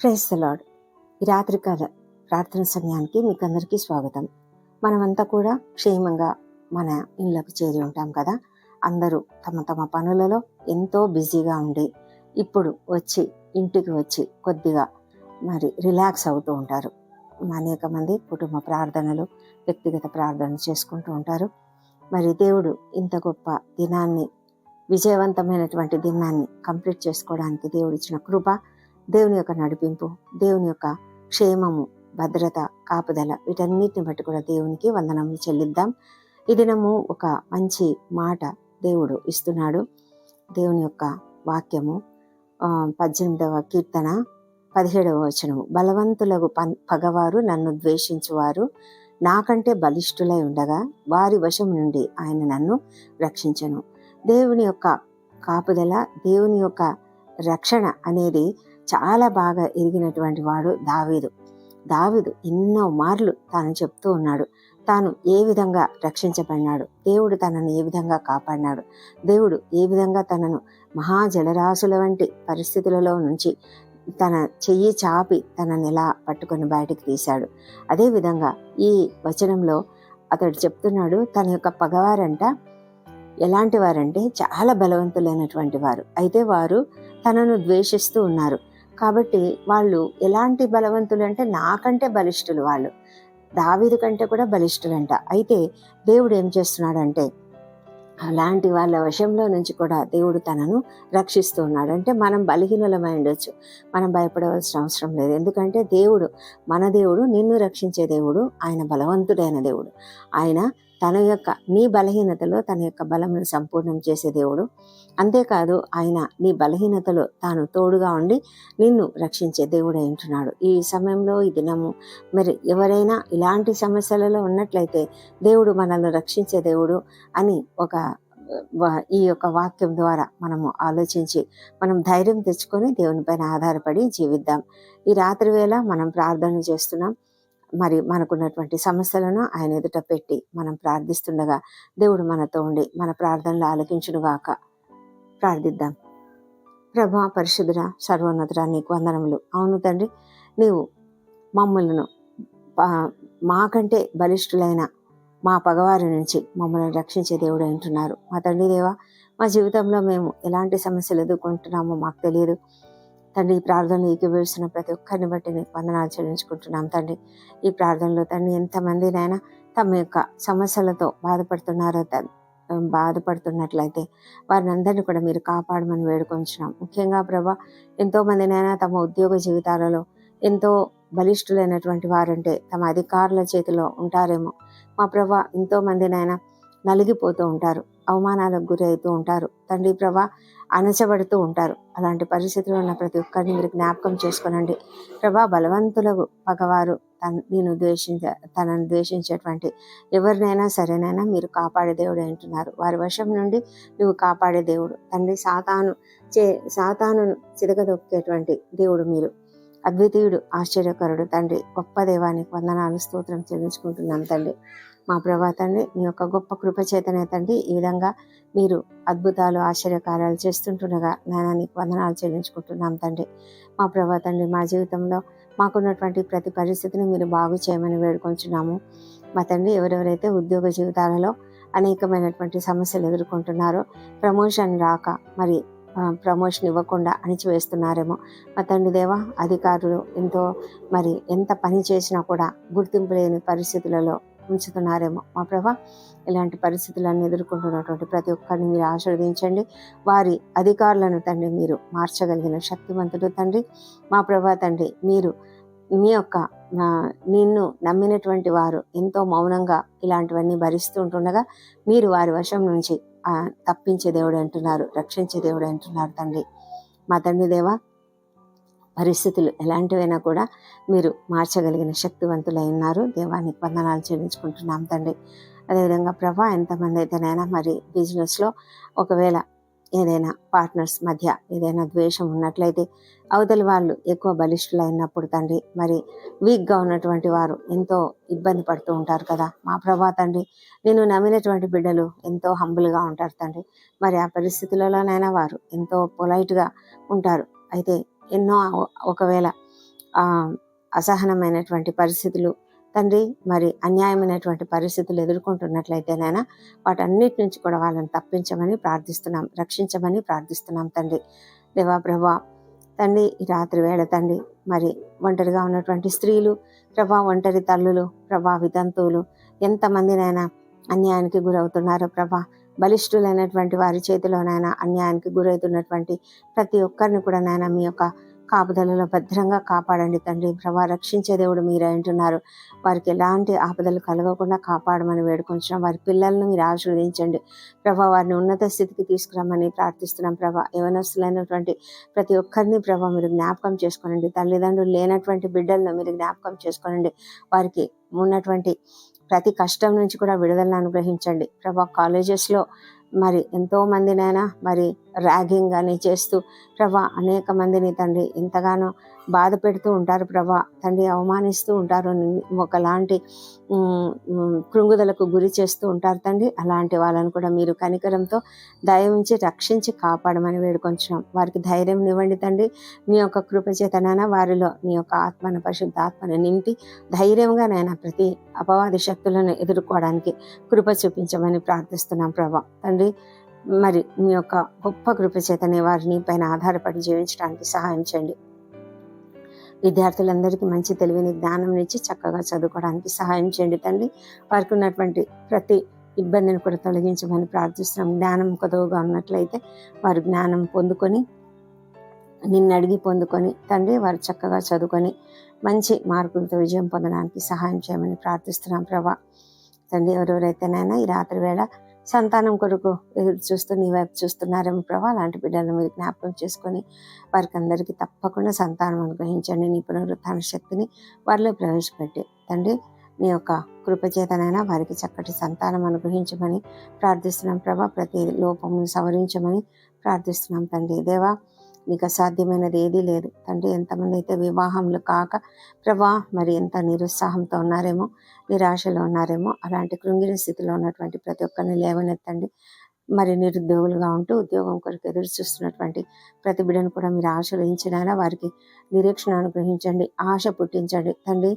Praise lord ఈ రాత్రికాల ప్రార్థన సమయానికి మీకు అందరికీ స్వాగతం. మనమంతా కూడా క్షేమంగా మన ఇళ్ళకు చేరి ఉంటాం కదా. అందరూ తమ తమ పనులలో ఎంతో బిజీగా ఉండి ఇప్పుడు వచ్చి ఇంటికి వచ్చి కొద్దిగా మరి రిలాక్స్ అవుతూ ఉంటారు. అనేక మంది కుటుంబ ప్రార్థనలు వ్యక్తిగత ప్రార్థనలు చేసుకుంటూ ఉంటారు. మరి దేవుడు ఇంత గొప్ప దినాన్ని విజయవంతమైనటువంటి దినాన్ని కంప్లీట్ చేసుకోవడానికి దేవుడు ఇచ్చిన కృప దేవుని యొక్క నడిపింపు దేవుని యొక్క క్షేమము భద్రత కాపుదల వీటన్నిటిని బట్టి కూడా దేవునికి వందనములు చెల్లిద్దాం. ఈ దినము ఒక మంచి మాట దేవుడు ఇస్తున్నాడు. దేవుని యొక్క వాక్యము పద్దెనిమిదవ కీర్తన పదిహేడవ వచనము. బలవంతులకు పన్ పగవారు నన్ను ద్వేషించువారు. నాకంటే బలిష్ఠులై ఉండగా వారి వశం నుండి ఆయన నన్ను రక్షించను. దేవుని యొక్క కాపుదల దేవుని యొక్క రక్షణ అనేది చాలా బాగా ఎరిగినటువంటి వాడు దావీదు. దావీదు ఎన్నో మార్లు తాను చెప్తూ ఉన్నాడు. తాను ఏ విధంగా రక్షించబడినాడు? దేవుడు తనను ఏ విధంగా కాపాడినాడు? దేవుడు ఏ విధంగా తనను మహాజలరాశుల వంటి పరిస్థితులలో నుంచి తన చెయ్యి చాపి తనని ఎలా పట్టుకొని బయటికి తీశాడు? అదేవిధంగా ఈ వచనంలో అతడు చెప్తున్నాడు తన యొక్క పగవారంట ఎలాంటి వారంటే చాలా బలవంతులైనటువంటి వారు. అయితే వారు తనను ద్వేషిస్తూ ఉన్నారు. కాబట్టి వాళ్ళు ఎలాంటి బలవంతులు అంటే నాకంటే బలిష్ఠులు వాళ్ళు. దావీదు కంటే కూడా బలిష్ఠులంట. అయితే దేవుడు ఏం చేస్తున్నాడంటే అలాంటి వాళ్ళ వశంలో నుంచి కూడా దేవుడు తనను రక్షిస్తూ ఉన్నాడు. అంటే మనం బలహీనులమై ఉండొచ్చు. మనం భయపడవలసిన అవసరం లేదు. ఎందుకంటే దేవుడు మన దేవుడు నిన్ను రక్షించే దేవుడు ఆయన బలవంతుడైన దేవుడు. ఆయన తన యొక్క నీ బలహీనతలో తన యొక్క బలమును సంపూర్ణం చేసే దేవుడు. అంతేకాదు ఆయన నీ బలహీనతలో తాను తోడుగా ఉండి నిన్ను రక్షించే దేవుడు ఉంటున్నాడు. ఈ సమయంలో ఈ దినము మరి ఎవరైనా ఇలాంటి సమస్యలలో ఉన్నట్లయితే దేవుడు మనల్ని రక్షించే దేవుడు అని ఒక ఈ యొక్క వాక్యం ద్వారా మనము ఆలోచించి మనం ధైర్యం తెచ్చుకొని దేవుని పైన ఆధారపడి జీవిద్దాం. ఈ రాత్రి వేళ మనం ప్రార్థన చేస్తున్నాం. మరి మనకున్నటువంటి సమస్యలను ఆయన ఎదుట పెట్టి మనం ప్రార్థిస్తుండగా దేవుడు మనతో ఉండి మన ప్రార్థనలు ఆలకించునుగాక ప్రార్థిద్దాం. ప్రభా పరిశుద్ధుర సర్వోన్నతుడ నీకు వందనములు. అవును తండ్రి నీవు మమ్మల్ని మాకంటే బలిష్ఠులైన మా పగవారి నుంచి మమ్మల్ని రక్షించే దేవుడు అంటున్నారు. మా తండ్రి దేవా మా జీవితంలో మేము ఎలాంటి సమస్యలు ఎదుర్కొంటున్నామో మాకు తెలియదు. తండ్రి ఈ ప్రార్థనలు ఏకీభవిస్తున్న ప్రతి ఒక్కరిని బట్టి నీకు వందనాలు చెల్లించుకుంటున్నాం తండ్రి. ఈ ప్రార్థనలో తండ్రి ఎంతమందినైనా తమ యొక్క సమస్యలతో బాధపడుతున్నారో బాధపడుతున్నట్లయితే వారిని అందరినీ కూడా మీరు కాపాడమని వేడుకొంచున్నాం. ముఖ్యంగా ప్రభా ఎంతో మందినైనా తమ ఉద్యోగ జీవితాలలో ఎంతో బలిష్ఠులైనటువంటి వారంటే తమ అధికారుల చేతిలో ఉంటారేమో. మా ప్రభా ఎంతో మందినైనా నలిగిపోతూ ఉంటారు అవమానాలకు గురి అవుతూ ఉంటారు తండ్రి ప్రభా అణచబడుతూ ఉంటారు. అలాంటి పరిస్థితులు ఉన్న ప్రతి ఒక్కరిని మీరు జ్ఞాపకం చేసుకోనండి. ప్రభా బలవంతులకు పగవారు తన నేను ద్వేషించ తనను ద్వేషించేటువంటి ఎవరినైనా సరేనైనా మీరు కాపాడే దేవుడు అంటున్నారు. వారి వశం నుండి నువ్వు కాపాడే దేవుడు. తండ్రి సాతాను చే సాతాను చితకదొక్కేటువంటి దేవుడు మీరు. అద్వితీయుడు ఆశ్చర్యకరుడు తండ్రి. గొప్ప దేవానికి వందనాలు స్తోత్రం చెల్లించుకుంటున్నాను తండ్రి. మా ప్రభా తండ్రి మీ యొక్క గొప్ప కృప చేతనే తండ్రి ఈ విధంగా మీరు అద్భుతాలు ఆశ్చర్యకార్యాలు చేస్తుంటుండగా నాయన నీకు వందనాలు చెల్లించుకుంటున్నాం తండ్రి. మా ప్రభా తండ్రి మా జీవితంలో మాకున్నటువంటి ప్రతి పరిస్థితిని మీరు బాగు చేయమని వేడుకొంచున్నాము. మా తండ్రి ఎవరెవరైతే ఉద్యోగ జీవితాలలో అనేకమైనటువంటి సమస్యలు ఎదుర్కొంటున్నారో ప్రమోషన్ రాక మరి ప్రమోషన్ ఇవ్వకుండా అణిచివేస్తున్నారేమో. మా తండ్రి దేవ అధికారులు ఎంతో మరి ఎంత పని చేసినా కూడా గుర్తింపు లేని పరిస్థితులలో ఉంచుతున్నారేమో. మా ప్రభా ఇలాంటి పరిస్థితులను ఎదుర్కొంటున్నటువంటి ప్రతి ఒక్కరిని మీరు ఆశీర్వదించండి. వారి అధికారులను తండ్రి మీరు మార్చగలిగిన శక్తివంతుడు తండ్రి. మా ప్రభా తండ్రి మీరు మీ యొక్క నిన్ను నమ్మినటువంటి వారు ఎంతో మౌనంగా ఇలాంటివన్నీ భరిస్తూ ఉంటుండగా మీరు వారి వశం నుంచి తప్పించే దేవుడు అంటున్నారు రక్షించే దేవుడు అంటున్నారు తండ్రి. మా తండ్రి దేవా పరిస్థితులు ఎలాంటివైనా కూడా మీరు మార్చగలిగిన శక్తివంతులై ఉన్నారు దేవానికి వందనాలు చెల్లించుకుంటున్నాం తండ్రి. అదేవిధంగా ప్రభా ఎంతమంది అయితేనైనా మరి బిజినెస్లో ఒకవేళ ఏదైనా పార్ట్నర్స్ మధ్య ఏదైనా ద్వేషం ఉన్నట్లయితే అవతలి వాళ్ళు ఎక్కువ బలిష్ఠులైనప్పుడు తండ్రి మరి వీక్గా ఉన్నటువంటి వారు ఎంతో ఇబ్బంది పడుతూ ఉంటారు కదా. మా ప్రభా తండ్రి నేను నమ్మినటువంటి బిడ్డలు ఎంతో హంబుల్గా ఉంటారు తండ్రి. మరి ఆ పరిస్థితులలోనైనా వారు ఎంతో పొలైట్గా ఉంటారు. అయితే ఎన్నో ఒకవేళ అసహనమైనటువంటి పరిస్థితులు తండ్రి మరి అన్యాయమైనటువంటి పరిస్థితులు ఎదుర్కొంటున్నట్లయితేనైనా వాటన్నిటి నుంచి కూడా వాళ్ళని తప్పించమని ప్రార్థిస్తున్నాం రక్షించమని ప్రార్థిస్తున్నాం తండ్రి. దేవా ప్రభా తండ్రి ఈ రాత్రి వేళ తండ్రి మరి ఒంటరిగా ఉన్నటువంటి స్త్రీలు ప్రభా ఒంటరి తల్లులు ప్రభా వితంతువులు ఎంతమందినైనా అన్యాయానికి గురవుతున్నారో ప్రభా బలిష్ఠులైనటువంటి వారి చేతిలోనైనా అన్యాయానికి గురవుతున్నటువంటి ప్రతి ఒక్కరిని కూడా నాయన మీ యొక్క కాపుదలలో భద్రంగా కాపాడండి తండ్రి. ప్రభా రక్షించే దేవుడు మీరే అంటున్నారు. వారికి ఎలాంటి ఆపదలు కలగకుండా కాపాడమని వేడుకొంచున్నాం. వారి పిల్లలను మీరు ఆశీర్వదించండి. ప్రభా వారిని ఉన్నత స్థితికి తీసుకురమ్మని ప్రార్థిస్తున్నాం. ప్రభా యవనస్తులైనటువంటి ప్రతి ఒక్కరిని ప్రభా మీరు జ్ఞాపకం చేసుకోనండి. తల్లిదండ్రులు లేనటువంటి బిడ్డలను మీరు జ్ఞాపకం చేసుకోనండి. వారికి ఉన్నటువంటి ప్రతి కష్టం నుంచి కూడా విడుదలను అనుగ్రహించండి. ప్రభా కాలేజెస్లో మరి ఎంతో మందినైనా మరి ర్యాగింగ్ అని చేస్తూ ప్రభా అనేక మందిని తండ్రి ఎంతగానో బాధ పెడుతూ ఉంటారు ప్రభా. తండ్రి అవమానిస్తూ ఉంటారు. ఒకలాంటి కృంగుదలకు గురి చేస్తూ ఉంటారు తండ్రి. అలాంటి వాళ్ళని కూడా మీరు కనికరంతో దయ రక్షించి కాపాడమని వేడుకొంచున్నాం. వారికి ధైర్యం ఇవ్వండి తండ్రి. మీ యొక్క కృపచేతనైనా వారిలో నీ యొక్క ఆత్మను పరిశుద్ధాత్మను నింపి ధైర్యంగా నైనా ప్రతి అపవాది శక్తులను ఎదుర్కోవడానికి కృప చూపించమని ప్రార్థిస్తున్నాం ప్రభా. తండ్రి మరి మీ యొక్క గొప్ప కృపచేతనే వారిని పైన ఆధారపడి జీవించడానికి సహాయం చేయండి. విద్యార్థులందరికీ మంచి తెలివిని జ్ఞానం ఇచ్చి చక్కగా చదువుకోవడానికి సహాయం చేయండి తండ్రి. వారికి ఉన్నటువంటి ప్రతి ఇబ్బందిని కూడా తొలగించమని ప్రార్థిస్తున్నాం. జ్ఞానం కొదవగా ఉన్నట్లయితే వారు జ్ఞానం పొందుకొని నిన్ను అడిగి పొందుకొని తండ్రి వారు చక్కగా చదువుకొని మంచి మార్కులతో విజయం పొందడానికి సహాయం చేయమని ప్రార్థిస్తున్నాం. ప్రభా తండ్రి ఎవరెవరైతేనైనా ఈ రాత్రి వేళ సంతానం కొరకు ఎదురు చూస్తూ నీ వైపు చూస్తున్నారేమో ప్రభా అలాంటి బిడ్డలను మీరు జ్ఞాపకం చేసుకొని వారికి అందరికీ తప్పకుండా సంతానం అనుగ్రహించండి. నీ పునరుత్థాన శక్తిని వారిలో ప్రవేశపెట్టి తండ్రి నీ యొక్క కృపచేతనైనా వారికి చక్కటి సంతానం అనుగ్రహించమని ప్రార్థిస్తున్నాం ప్రభా. ప్రతి లోపమును సవరించమని ప్రార్థిస్తున్నాం తండ్రి. దేవా మీకు అసాధ్యమైనది ఏదీ లేదు. తండ్రి ఎంతమంది అయితే వివాహంలో కాక ప్రభా మరి ఎంత నిరుత్సాహంతో ఉన్నారేమో నిరాశలో ఉన్నారేమో అలాంటి కృంగిన స్థితిలో ఉన్నటువంటి ప్రతి ఒక్కరిని లేవనెత్తండి. మరి నిరుద్యోగులుగా ఉంటూ ఉద్యోగం కొరకు ఎదురు చూస్తున్నటువంటి ప్రతి బిడ్డను కూడా మీరు ఆశీర్వదించినారా వారికి నిరీక్షణ అనుగ్రహించండి ఆశ పుట్టించండి. తండ్రి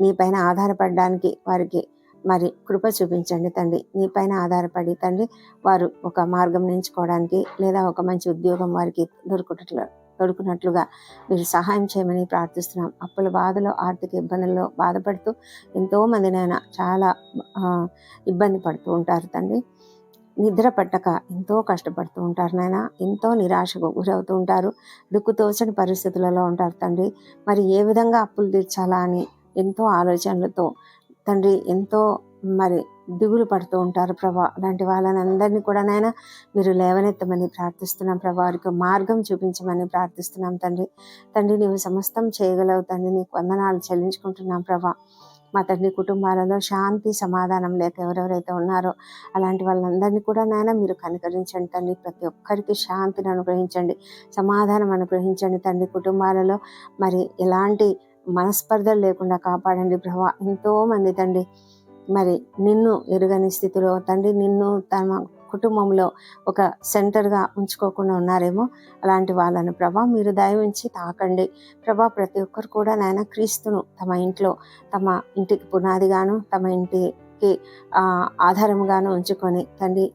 నీ పైన ఆధారపడడానికి వారికి మరి కృప చూపించండి తండ్రి. నీ పైన ఆధారపడి తండ్రి వారు ఒక మార్గం ఎంచుకోవడానికి లేదా ఒక మంచి ఉద్యోగం వారికి దొరుకుటట్లు దొరుకునట్లుగా మీరు సహాయం చేయమని ప్రార్థిస్తున్నాం. అప్పుల బాధలో ఆర్థిక ఇబ్బందుల్లో బాధపడుతూ ఎంతో మందినైనా చాలా ఇబ్బంది పడుతూ ఉంటారు తండ్రి. నిద్ర పట్టక ఎంతో కష్టపడుతూ ఉంటారు నాయన. ఎంతో నిరాశకు గురవుతూ ఉంటారు. దిక్కుతోచని పరిస్థితులలో ఉంటారు తండ్రి. మరి ఏ విధంగా అప్పులు తీర్చాలా అని ఎంతో ఆలోచనలతో తండ్రి ఎంతో మరి దిగులు పడుతూ ఉంటారు ప్రభా. అలాంటి వాళ్ళని అందరినీ కూడా నాయన మీరు లేవనెత్తమని ప్రార్థిస్తున్నాం ప్రభా. వారికి మార్గం చూపించమని ప్రార్థిస్తున్నాం తండ్రి. తండ్రి నీవు సమస్తం చేయగలవు తండ్రి. నీకు వందనాలు చెల్లించుకుంటున్నాం ప్రభా. మా తండ్రి కుటుంబాలలో శాంతి సమాధానం లేక ఎవరెవరైతే ఉన్నారో అలాంటి వాళ్ళందరినీ కూడా నాయన మీరు కనికరించండి తండ్రి. ప్రతి ఒక్కరికి శాంతిని అనుగ్రహించండి సమాధానం అనుగ్రహించండి తండ్రి. కుటుంబాలలో మరి ఎలాంటి మనస్పర్ధలు లేకుండా కాపాడండి ప్రభా. ఎంతో మంది తండ్రి మరి నిన్ను ఎరుగని స్థితిలో తండ్రి నిన్ను తమ కుటుంబంలో ఒక సెంటర్గా ఉంచుకోకుండా ఉన్నారేమో అలాంటి వాళ్ళను ప్రభా మీరు దయవించి తాకండి. ప్రభా ప్రతి ఒక్కరు కూడా నాయన క్రీస్తును తమ ఇంట్లో తమ ఇంటికి పునాదిగాను తమ ఇంటికి ఆధారంగాను ఉంచుకొని తండ్రి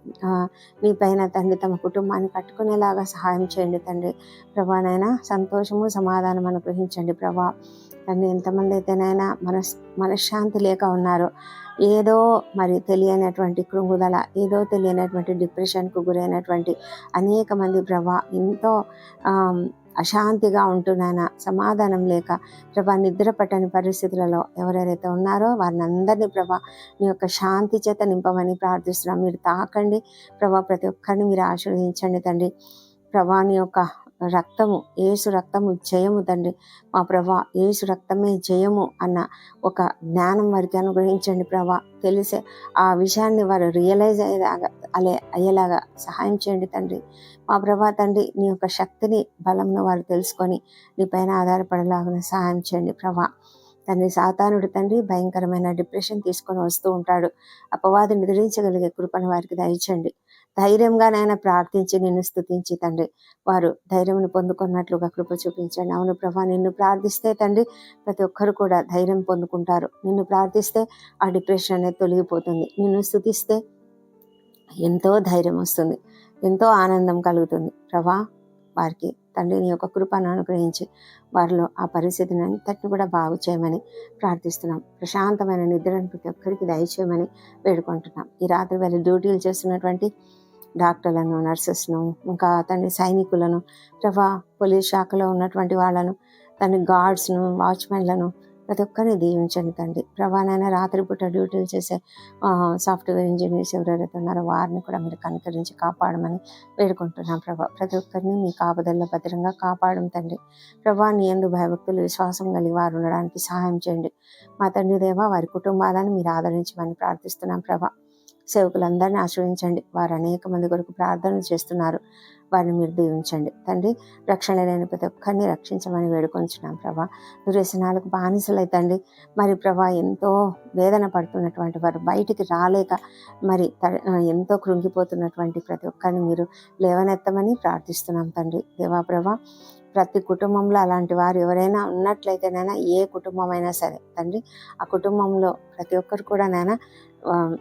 మీ పైన తండ్రి తమ కుటుంబాన్ని కట్టుకునేలాగా సహాయం చేయండి తండ్రి. ప్రభా సంతోషము సమాధానం అనుగ్రహించండి ప్రభా. కానీ ఎంతమంది అయితేనైనా మనస్ మనశ్శాంతి లేక ఉన్నారో. ఏదో మరి తెలియనటువంటి కృంగుదల ఏదో తెలియనటువంటి డిప్రెషన్కు గురైనటువంటి అనేక మంది ప్రభా ఎంతో అశాంతిగా ఉంటున్నాన? సమాధానం లేక ప్రభా నిద్ర పట్టని పరిస్థితులలో ఎవరెవరైతే ఉన్నారో వారిని అందరినీ ప్రభా మీ యొక్క శాంతి చేత నింపమని ప్రార్థిస్తున్నాం. మీరు తాకండి. ప్రభా ప్రతి ఒక్కరిని మీరు ఆశీర్వదించండి తండ్రి. ప్రభా నీ యొక్క రక్తము ఏసు రక్తము జయము తండ్రి. మా ప్రభా ఏసు రక్తమే జయము అన్న ఒక జ్ఞానం వారికి అనుగ్రహించండి ప్రభా. తెలిసే ఆ విషయాన్ని వారు రియలైజ్ అయ్యేలాగా అలే అయ్యేలాగా సహాయం చేయండి తండ్రి. మా ప్రభా తండ్రి నీ యొక్క శక్తిని బలంను వారు తెలుసుకొని నీ పైన ఆధారపడేలాగా సహాయం చేయండి ప్రభా. తండ్రి సాతానుడు తండ్రి భయంకరమైన డిప్రెషన్ తీసుకొని వస్తూ ఉంటాడు. అపవాదిని ఎదిరించగలిగే కృపను వారికి దయచండి ధైర్యంగా నాయన ప్రార్థించి నిన్ను స్థుతించి తండ్రి. వారు ధైర్యం పొందుకున్నట్లుగా కృప చూపించండి. అవును ప్రభా నిన్ను ప్రార్థిస్తే తండ్రి ప్రతి ఒక్కరు కూడా ధైర్యం పొందుకుంటారు. నిన్ను ప్రార్థిస్తే ఆ డిప్రెషన్ అనేది తొలగిపోతుంది. నిన్ను స్థుతిస్తే ఎంతో ధైర్యం వస్తుంది. ఎంతో ఆనందం కలుగుతుంది. ప్రభా వారికి తండ్రి నీ యొక్క కృపను అనుగ్రహించి వారిలో ఆ పరిస్థితిని అంతటిని కూడా బాగు చేయమని ప్రార్థిస్తున్నాం. ప్రశాంతమైన నిద్రను ప్రతి ఒక్కరికి దయచేయమని వేడుకుంటున్నాం. ఈ రాత్రి వేళ డ్యూటీలు చేస్తున్నటువంటి డాక్టర్లను నర్సెస్ను ఇంకా తండ్రి సైనికులను ప్రభా పోలీస్ శాఖలో ఉన్నటువంటి వాళ్ళను తండ్రి గార్డ్స్ను వాచ్మెన్లను ప్రతి ఒక్కరిని దీవించండి తండ్రి. ప్రభానైనా రాత్రిపూట డ్యూటీలు చేసే సాఫ్ట్వేర్ ఇంజనీర్స్ ఎవరెవరైతే ఉన్నారో వారిని కూడా మీరు కనుకరించి కాపాడమని వేడుకుంటున్నాం ప్రభా. ప్రతి ఒక్కరిని మీ కాపుదల్లో భద్రంగా కాపాడడం తండ్రి. ప్రభా నీ ఎందు భయభక్తులు విశ్వాసం కలిగి వారు ఉండడానికి సహాయం చేయండి. మా తండ్రి దేవ వారి కుటుంబాలను మీరు ఆదరించమని ప్రార్థిస్తున్నాం ప్రభా. సేవకులందరినీ ఆశ్రయించండి. వారు అనేక మంది కొరకు ప్రార్థనలు చేస్తున్నారు. వారిని మీరు దీవించండి. తండ్రి రక్షణ లేని ప్రతి ఒక్కరిని రక్షించమని వేడుకొంచున్నాం ప్రభా. దుర్వ్యసనాలకు బానిసలైతండి మరి ప్రభా ఎంతో వేదన పడుతున్నటువంటి వారు బయటికి రాలేక మరి త- ఎంతో కృంగిపోతున్నటువంటి ప్రతి ఒక్కరిని మీరు లేవనెత్తమని ప్రార్థిస్తున్నాం తండ్రి. దేవా ప్రభా ప్రతి కుటుంబంలో అలాంటి వారు ఎవరైనా ఉన్నట్లయితేనైనా ఏ కుటుంబం అయినా సరే తండ్రి ఆ కుటుంబంలో ప్రతి ఒక్కరు కూడా నైనా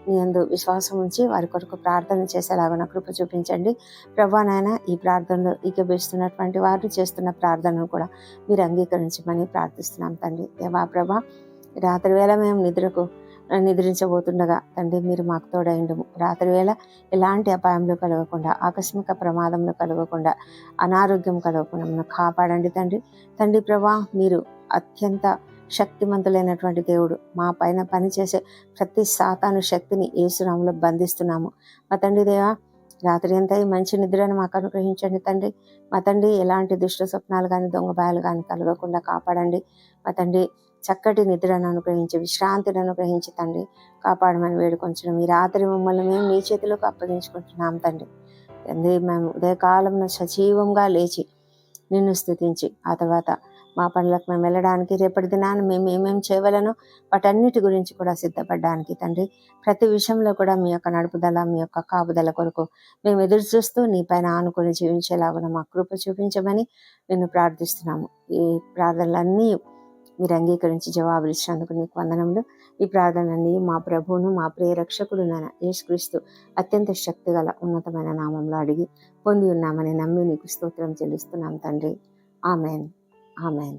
మీ అందు విశ్వాసం ఉంచి వారి కొరకు ప్రార్థన చేసేలాగా కృప చూపించండి. ప్రభా నాయన ఈ ప్రార్థనలో ఈకబిస్తున్నటువంటి వారు చేస్తున్న ప్రార్థనను కూడా మీరు అంగీకరించమని ప్రార్థిస్తున్నాం తండ్రి. దేవా ప్రభా రాత్రి వేళ మేము నిద్రకు నిద్రించబోతుండగా తండ్రి మీరు మాకు తోడైండము రాత్రి వేళ ఎలాంటి అపాయంలో కలగకుండా ఆకస్మిక ప్రమాదంలో కలగకుండా అనారోగ్యం కలగకుండా మనం కాపాడండి తండ్రి. తండ్రి ప్రభా మీరు అత్యంత శక్తిమంతులైనటువంటి దేవుడు. మా పైన పనిచేసే ప్రతి సాతాను శక్తిని ఏసునాములో బంధిస్తున్నాము. మా తండ్రి దేవా రాత్రి అంతా ఈ మంచి నిద్రను మాకు అనుగ్రహించండి తండ్రి. మా తండ్రి ఎలాంటి దుష్ట స్వప్నాలు కానీ దొంగ కానీ కలగకుండా కాపాడండి. మా తండ్రి చక్కటి నిద్రను అనుగ్రహించి విశ్రాంతిని అనుగ్రహించి తండ్రి కాపాడమని వేడుకొంచడం ఈ రాత్రి మమ్మల్ని మేము మీ చేతిలోకి అప్పగించుకుంటున్నాం తండ్రి. తండ్రి మేము ఉదయకాలంలో సజీవంగా లేచి నిన్ను స్థుతించి ఆ తర్వాత మా పనులకు మేము వెళ్ళడానికి రేపటి దినాన్ని మేము ఏమేమి చేయవలనో వాటన్నిటి గురించి కూడా సిద్ధపడడానికి తండ్రి ప్రతి విషయంలో కూడా మీ యొక్క నడుపుదల మీ యొక్క కాపుదల కొరకు మేము ఎదురు చూస్తూ నీ పైన ఆనుకొని జీవించేలాగా మా కృప చూపించమని నిన్ను ప్రార్థిస్తున్నాము. ఈ ప్రార్థనలన్నీ మీరు అంగీకరించి జవాబులు ఇచ్చినందుకు నీకు వందనములు. ఈ ప్రార్థనని మా ప్రభువును మా ప్రియ రక్షకుడు నాయన యేసుక్రీస్తు అత్యంత శక్తిగల ఉన్నతమైన నామంలో అడిగి పొంది ఉన్నామని నమ్మి నీకు స్తోత్రం చెల్లిస్తున్నాం తండ్రి. ఆమెన్. ఆమెన్.